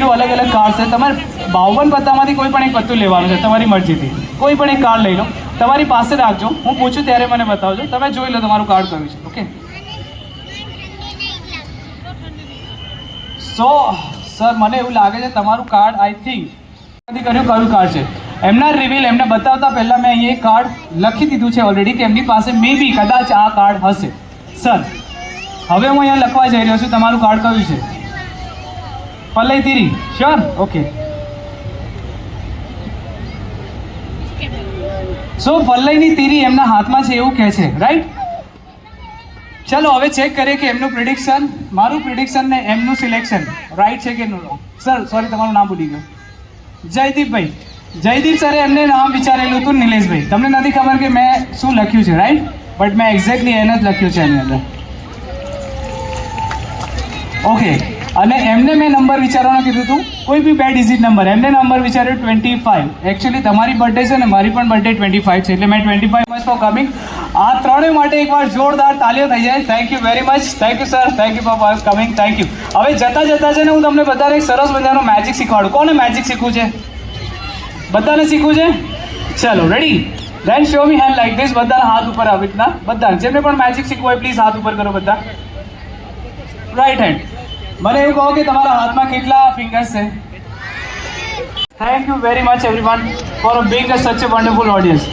Two અલગ અલગ card છે. તમારે બાવન પત્તામાંથી કોઈ પણ એક પત્તું લેવાનું છે, તમારી મરજીથી. કોઈ પણ એક કાર્ડ લઈ લો. તમારી પાસે રાખજો. હું પૂછું ત્યારે મને બતાવજો. તમે જોઈ લો તમારું કાર્ડ કયું છે. ઓકે સો સર મને એવું લાગે છે તમારું કાર્ડ આઈ થિંક કર્યું, કયું કાર્ડ છે? એમના રિવીલ એમને બતાવતા પહેલાં મેં અહીંયા એક કાર્ડ લખી દીધું છે ઓલરેડી કે એમની પાસે મે બી કદાચ આ કાર્ડ હશે. સર હવે હું અહીંયા લખવા જઈ રહ્યો છું. તમારું કાર્ડ કયું છે? પલ્લઈ તીરી. શ્યોર? ઓકે સો પલ્લઈની તીરી એમના હાથમાં છે એવું કહે છે રાઈટ ચાલો, હવે ચેક કરીએ કે એમનું પ્રિડિક્શન મારું પ્રિડિક્શન ને એમનું સિલેક્શન રાઈટ છે કે નો સર સોરી તમારું નામ ભૂલી ગયું. જયદીપભાઈ. જયદીપ સરે એમને નામ વિચારેલું હતું, નિલેશભાઈ. તમને નથી ખબર કે મેં શું લખ્યું છે રાઈટ બટ મેં એક્ઝેક્ટલી એને જ લખ્યું છે એની અંદર. ઓકે અને એમને મેં નંબર વિચારવાનું કીધું હતું કોઈ બી બે ડિઝિટ નંબર એમને નંબર વિચાર્યો ટ્વેન્ટી ફાઇવ એકચ્યુઅલી તમારી બર્થડે છે ને, મારી પણ બર્થડે ટ્વેન્ટી ફાઇવ છે, એટલે મેં twenty five much for coming આ ત્રણેય માટે એકવાર જોરદાર તાલીઓ થઈ જાય. Thank you very much thank you sir thank you for coming thank you હવે જતા જતા છે ને, હું તમને બધાને એક સરસ મજાનો મેજિક શીખવાડું. કોને મેજિક શીખવું છે? બધાને શીખવું છે? ચલો ready then show me hand like this બધા હાથ ઉપર આવી રીતના. બધા જેમને પણ મેજિક શીખવું હોય પ્લીઝ હાથ ઉપર કરો બધા. રાઈટ હેન્ડ મને એવું કહો કે તમારા હાથમાં કેટલા ફિંગર્સ છે? Thank you very much everyone for being such a wonderful audience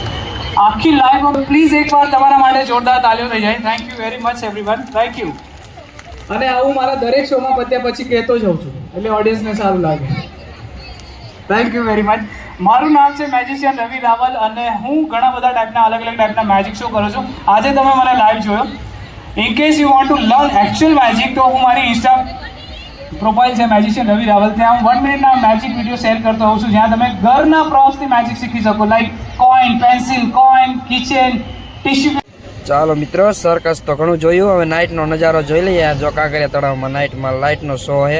આખી લાઈફમાં પ્લીઝ એકવાર તમારા માટે જોરદાર તાલીઓ થઈ જાય. Thank you very much everyone thank you અને આવું મારા દરેક શોમાં પત્યા પછી કહેતો જાઉં છું. એટલે ઓડિયન્સને સારું લાગે. થેન્ક યુ વેરી મચ મારું નામ છે મેજિશિયન રવિ રાવલ અને હું ઘણા બધા ટાઈપના અલગ અલગ ટાઈપના મેજિક શો કરું છું. આજે તમે મને લાઈવ જોયો. In case you want to learn actual magic તો હું મારી ઇન્સ્ટા પ્રોફાઇલ છે મેજિશિયન રવિ રાવલ. ત્યાં હું વન મિનિટના મેજિક વીડિયો શેર કરતો હોઉં છું, જ્યાં તમે ઘરના પ્રોપ્સથી મેજિક શીખી શકો. Like coin pencil coin kitchen tissue ચાલો મિત્રો સર્કસ તો ઘણું જોયું. હવે નાઇટનો નજારો જોઈ લઈએ. આ જો કાંકરિયા તળાવમાં નાઇટમાં લાઇટનો શો છે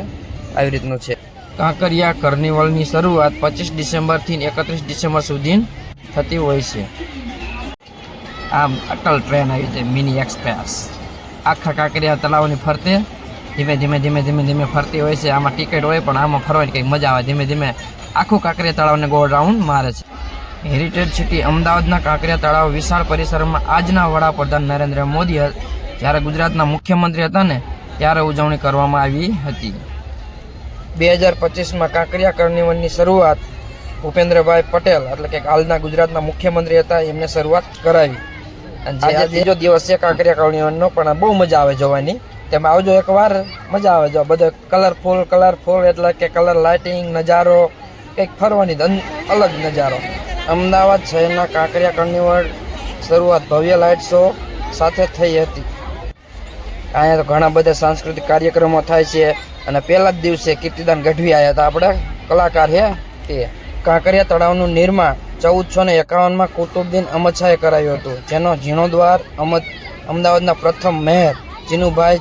આવી રીતનું છે. કાંકરિયા કાર્નિવલની શરૂઆત પચીસ ડિસેમ્બરથી એકત્રીસ ડિસેમ્બર સુધી થતી હોય છે. આમ અટલ ટ્રેન આવી છે મિની એક્સપ્રેસ આખા કાંકરિયા તળાવની ફરતે ધીમે ધીમે ધીમે ધીમે ધીમે ફરતી હોય છે. આમાં ટિકિટ હોય પણ આમાં ફરવાની કંઈક મજા આવે. ધીમે ધીમે આખું કાંકરિયા તળાવને ગોળ રાઉન્ડ મારે છે. હેરિટેજ સિટી અમદાવાદના કાંકરિયા તળાવ વિશાળ પરિસરમાં આજના વડાપ્રધાન નરેન્દ્ર મોદી જ્યારે ગુજરાતના મુખ્યમંત્રી હતા ને ત્યારે ઉજવણી કરવામાં આવી હતી. બે હજાર પચીસમાં કાંકરિયા કાર્નિવલની શરૂઆત ભૂપેન્દ્રભાઈ પટેલ એટલે કે હાલના ગુજરાતના મુખ્યમંત્રી હતા એમને શરૂઆત કરાવી. અને જે ત્રીજો દિવસ છે કાંકરિયા કાર્નિવલનો પણ બહુ મજા આવે જોવાની. તેમાં આવજો એકવાર મજા આવે જો. બધે કલરફુલ કલરફુલ એટલે કે કલર લાઇટિંગ નજારો, કંઈક ફરવાની અલગ નજારો. અમદાવાદ શહેરના કાંકરિયા કાર્નિવલ શરૂઆત ભવ્ય લાઇટ શો સાથે થઈ હતી. અહીંયા તો ઘણા બધા સાંસ્કૃતિક કાર્યક્રમો થાય છે અને પહેલા જ દિવસે કીર્તિદાન ગઢવી આવ્યા હતા આપણે. કલાકાર છે તે. કાંકરિયા તળાવનું નિર્માણ ચૌદસો ને એકાવનમાં કુતુબદ્દીન અહમદ શાહે કરાવ્યું હતું, જેનો જીર્ણોદ્વાર અમદ, અમદાવાદના પ્રથમ મહેર જીનુભાઈ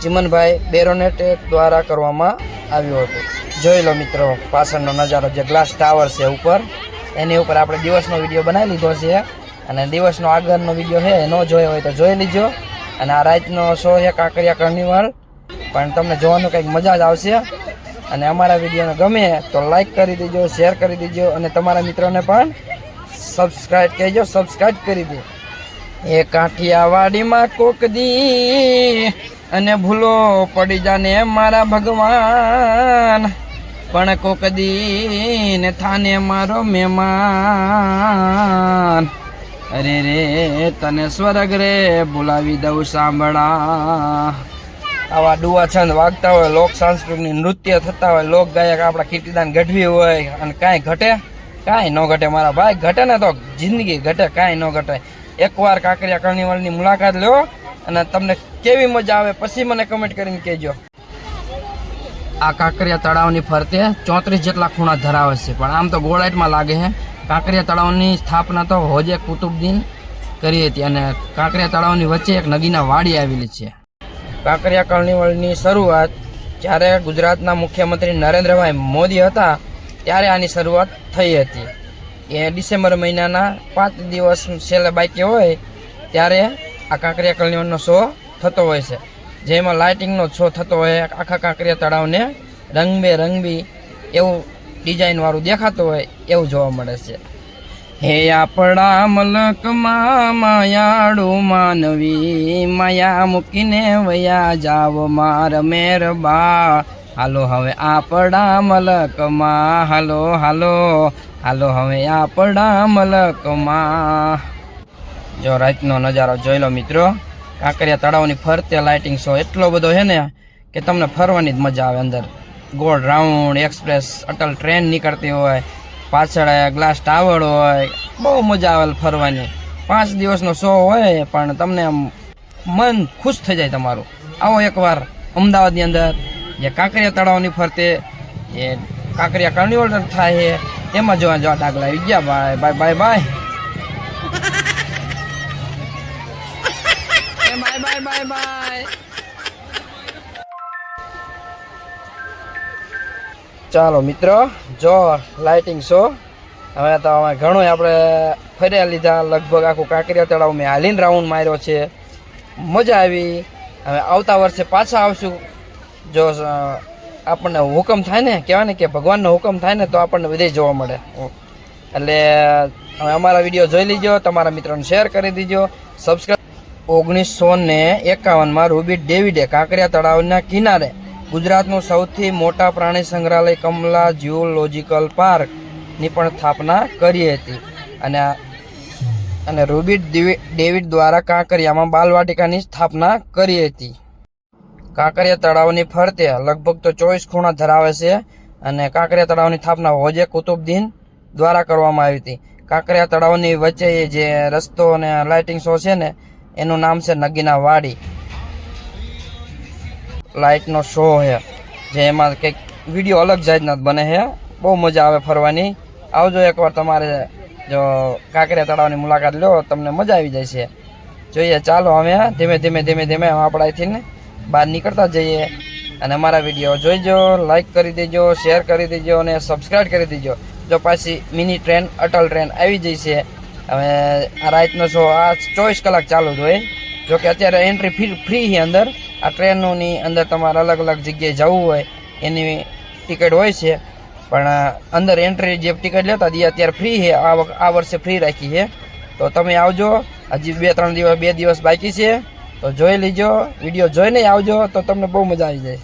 ચિમનભાઈ બેરોનેટે દ્વારા કરવામાં આવ્યું હતું. જોઈ લો મિત્રો, પાછળનો નજારો જે ગ્લાસ ટાવર છે ઉપર, એની ઉપર આપણે દિવસનો વીડિયો બનાવી લીધો છે અને દિવસનો આગળનો વીડિયો છે ન જોયો હોય તો જોઈ લીજો. અને આ રાતનો શો છે કાંકરિયા કાર્નિવલ, પણ તમને જોવાનું કંઈક મજા જ આવશે. અને અમારા વિડીયોને ગમે તો લાઈક કરી દેજો શેર કરી દેજો, અને તમારા મિત્રોને પણ સબસ્ક્રાઈબ કહેજો સબસ્ક્રાઈબ કરી દે. એ કાઠિયાવાડીમાં કોક દી અને ભૂલો પડી જાને મારા ભગવાન. પણ કોક દી ને થાને મારો મહેમાન. અરે રે, તને સ્વર્ગ રે બોલાવી દઉં સાંભળા. આવા ડુવા છંદ વાગતા હોય, લોક સાંસ્કૃતિક નૃત્ય થતા હોય, લોક ગાયક આપણા કીર્તિદાન ગઢવી હોય, અને કાંઈ ઘટે? કાંઈ ન ઘટે મારા ભાઈ, ઘટે ને તો જિંદગી ઘટે, કાંઈ ન ઘટે. એકવાર કાંકરિયા કાર્નિવલની મુલાકાત લો અને તમને કેવી મજા આવે પછી મને કમેન્ટ કરીને કહેજો. આ કાંકરિયા તળાવની ફરતે ચોત્રીસ જેટલા ખૂણા ધરાવે છે. પણ આમ તો ગોળાઈટમાં લાગે છે. કાંકરિયા તળાવની સ્થાપના તો હોજે કુતુબદ્દીન કરી હતી અને કાંકરિયા તળાવની વચ્ચે એક નગીના વાડી આવેલી છે. કાંકરિયા કાર્નિવલની શરૂઆત જ્યારે ગુજરાતના મુખ્યમંત્રી નરેન્દ્રભાઈ મોદી હતા, ત્યારે આની શરૂઆત થઈ હતી. એ ડિસેમ્બર મહિનાના પાંચ દિવસ છેલ્લે બાકી હોય, ત્યારે આ કાંકરિયા કલ્યાણનો શો થતો હોય છે. જેમાં લાઇટિંગનો શો થતો હોય, આખા કાંકરિયા તળાવને રંગબેરંગી એવું ડિઝાઇનવાળું દેખાતું હોય એવું જોવા મળે છે. હે આપણા મલકમાં માયાળુ માનવી, માયા મૂકીને વયા જાવ માર મેરબા. હાલો હવે આપણા મલકમાં, હાલો હાલો હાલો હવે આપણા મલકમાં. જો રાતનો નજારો જોઈ લો મિત્રો. કાંકરિયા તળાવની ફરતે લાઇટિંગ શો એટલો બધો છે ને કે તમને ફરવાની જ મજા આવે અંદર. ગોળ રાઉન્ડ એક્સપ્રેસ અટલ ટ્રેન નીકળતી હોય, પાછળ ગ્લાસ ટાવર હોય, બહુ મજા આવે ફરવાની. પાંચ દિવસનો શો હોય પણ તમને આમ મન ખુશ થઈ જાય તમારું. આવો એકવાર અમદાવાદની અંદર જે કાંકરિયા તળાવની ફરતે જે કાંકરિયા કાર્નિવલ થાય છે તેમાં જોવા જોવા ડાગલા આવી ગયા. બાય બાય બાય બાય ચાલો મિત્રો, જો લાઇટિંગ શો હવે તો અમે ઘણું આપણે ફર્યા લીધા, લગભગ આખું કાંકરિયા તળાવ મેં હાલીને રાઉન્ડ માર્યો છે. મજા આવી. હવે આવતા વર્ષે પાછા આવશું. જો આપણને હુકમ થાય ને, કહેવાય ને કે ભગવાનનો હુકમ થાય ને, તો આપણને વિદેશ જોવા મળે. એટલે, હવે અમારા વીડિયો જોઈ લીજો, તમારા મિત્રોને શેર કરી દીજો. સબસ્ક્રાઈબ ઓગણીસો ને એકાવનમાં રૂબી ડેવિડે કાંકરિયા તળાવના કિનારે ગુજરાતનું સૌથી મોટા પ્રાણી સંગ્રહાલય કમલા ઝૂઓલોજિકલ પાર્કની પણ સ્થાપના કરી હતી. અને અને રૂબિટ ડેવિડ દ્વારા કાંકરિયામાં બાલવાટિકાની સ્થાપના કરી હતી. કાંકરિયા તળાવની ફરતે લગભગ તો ચોવીસ ખૂણા ધરાવે છે અને કાંકરિયા તળાવની સ્થાપના હોજે કુતુબદ્દીન દ્વારા કરવામાં આવી હતી. કાંકરિયા તળાવની વચ્ચે જે રસ્તો અને લાઇટિંગ શો છે ને, એનું નામ છે નગીના વાડી. લાઇટનો શો છે જે એમાં કંઈક વીડિયો અલગ જાતના જ બને છે બહુ મજા આવે ફરવાની. આવજો એકવાર તમારે જો કાંકરિયા તળાવની મુલાકાત લો, તમને મજા આવી જાય છે જોઈએ, ચાલો અમે ધીમે ધીમે ધીમે ધીમે આપણે બહાર નીકળતા જઈએ. અને અમારા વીડિયો જોઈજો લાઇક કરી દેજો શેર કરી દેજો અને સબસ્ક્રાઈબ કરી દેજો. જો પાછી મિની ટ્રેન અટલ ટ્રેન આવી જઈ છે. હવે આ રાતનો શો આ ચોવીસ કલાક ચાલુ જ હોય. જોકે અત્યારે એન્ટ્રી ફ્રી ફ્રી છે અંદર. આ ટ્રેનોની અંદર તમારે અલગ અલગ જગ્યાએ જવું હોય, એની ટિકિટ હોય છે. પણ અંદર એન્ટ્રી જે ટિકિટ લેતા હતી અત્યારે ફ્રી છે. આ વખત આ વર્ષે ફ્રી રાખી છે. તો તમે આવજો. હજી બે, ત્રણ દિવસ, બે દિવસ બાકી છે. તો જોઈ લીજો. વીડિયો જોઈને આવજો, તો તમને બહુ મજા આવી જાય.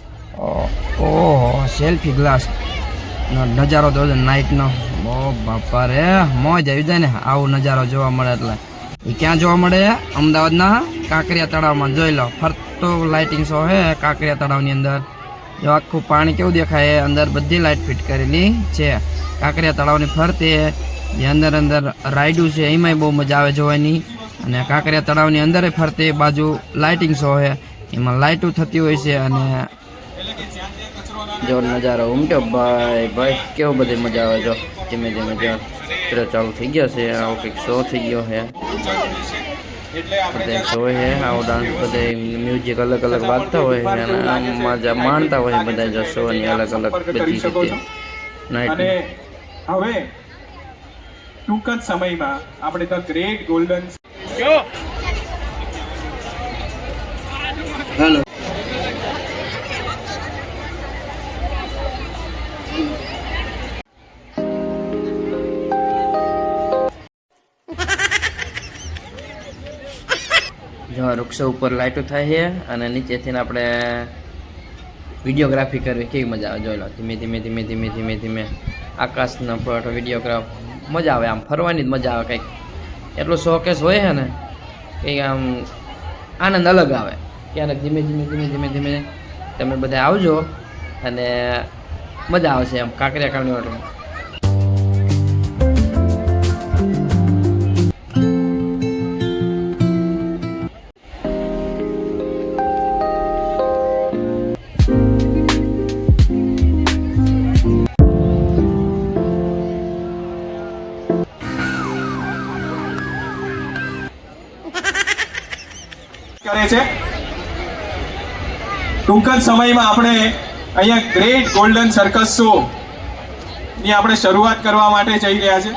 ઓહો સેલ્ફી ગ્લાસ નજારો તો નાઇટનો બહુ બાપા રે, મોજ આવી જાય ને. આવો નજારો જોવા મળે એટલે. ક્યાં જોવા મળે? અમદાવાદના કાંકરિયા તળાવમાં. જોઈ લો, ફરતો લાઇટિંગ શો હે કાંકરિયા તળાવની અંદર. જો આખું પાણી કેવું દેખાય અંદર બધી લાઇટ ફિટ કરેલી છે. કાંકરિયા તળાવની ફરતે જે અંદર અંદર રાઈડું છે, એમાંય બહુ મજા આવે જોવાની. અને કાંકરિયા તળાવની અંદર ફરતે બાજુ લાઇટિંગ શો છે એમાં લાઇટો થતી હોય છે અને જો નજારો ઉમટ્યો. ભાઈ ભાઈ, કેવો બધી મજા આવે જો. ધીમે ધીમે જો. ચિત્ર ચાલુ થઈ ગયા છે. આવો કંઈક શો થઈ ગયો છે. બધા શો છે. આવો ડાન્સ બધા મ્યુઝિક અલગ અલગ વાગતા હોય છે અને આમ મજા માણતા હોય બધા જો શોની અલગ અલગ બધી રીતે. નાઇટ હવે ટૂંક જ સમયમાં આપણે ધ ગ્રેટ ગોલ્ડન વૃક્ષો ઉપર લાઇટો થાય છે અને નીચેથી આપણે વિડીયોગ્રાફી કરવી કેવી મજા આવે જોઈ લો. ધીમે ધીમે ધીમે ધીમે ધીમે ધીમે આકાશનો પ્લોટ વિડીયોગ્રાફ, મજા આવે. આમ ફરવાની જ મજા આવે કંઈક. એટલો શોકેસ હોય છે ને, કંઈક આમ આનંદ અલગ આવે. ક્યારેક ધીમે ધીમે ધીમે ધીમે ધીમે તમે બધા આવજો અને મજા આવશે એમ કાંકરિયા કાર્નિવલમાં ટૂંક જ સમયમાં આપણે અહીંયા ગ્રેટ ગોલ્ડન સર્કસ શો ની આપણે શરૂઆત કરવા માટે જઈ રહ્યા છે.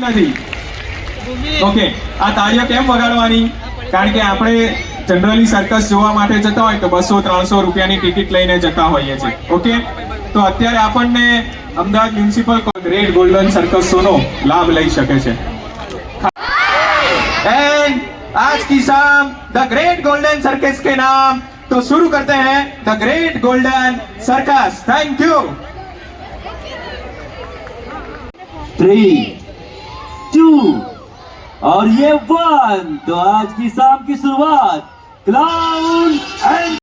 નથી. ઓકે આ તાળીઓ કેમ વગાડવાની? કારણ કે આપણે જનરલી સર્કસ જોવા માટે જતા હોય તો બસો, ત્રણસો રૂપિયાની ટિકિટ લઈને જતા હોઈએ છીએ. ઓકે તો અત્યારે આપણને Ahmedabad municipal great golden circus શોનો લાભ લઈ શકે છે. आज की शाम द ग्रेट गोल्डन सर्कस के नाम। तो शुरू करते हैं the great golden circus thank you three two और ये वन तो आज की शाम की शुरुआत। Clown and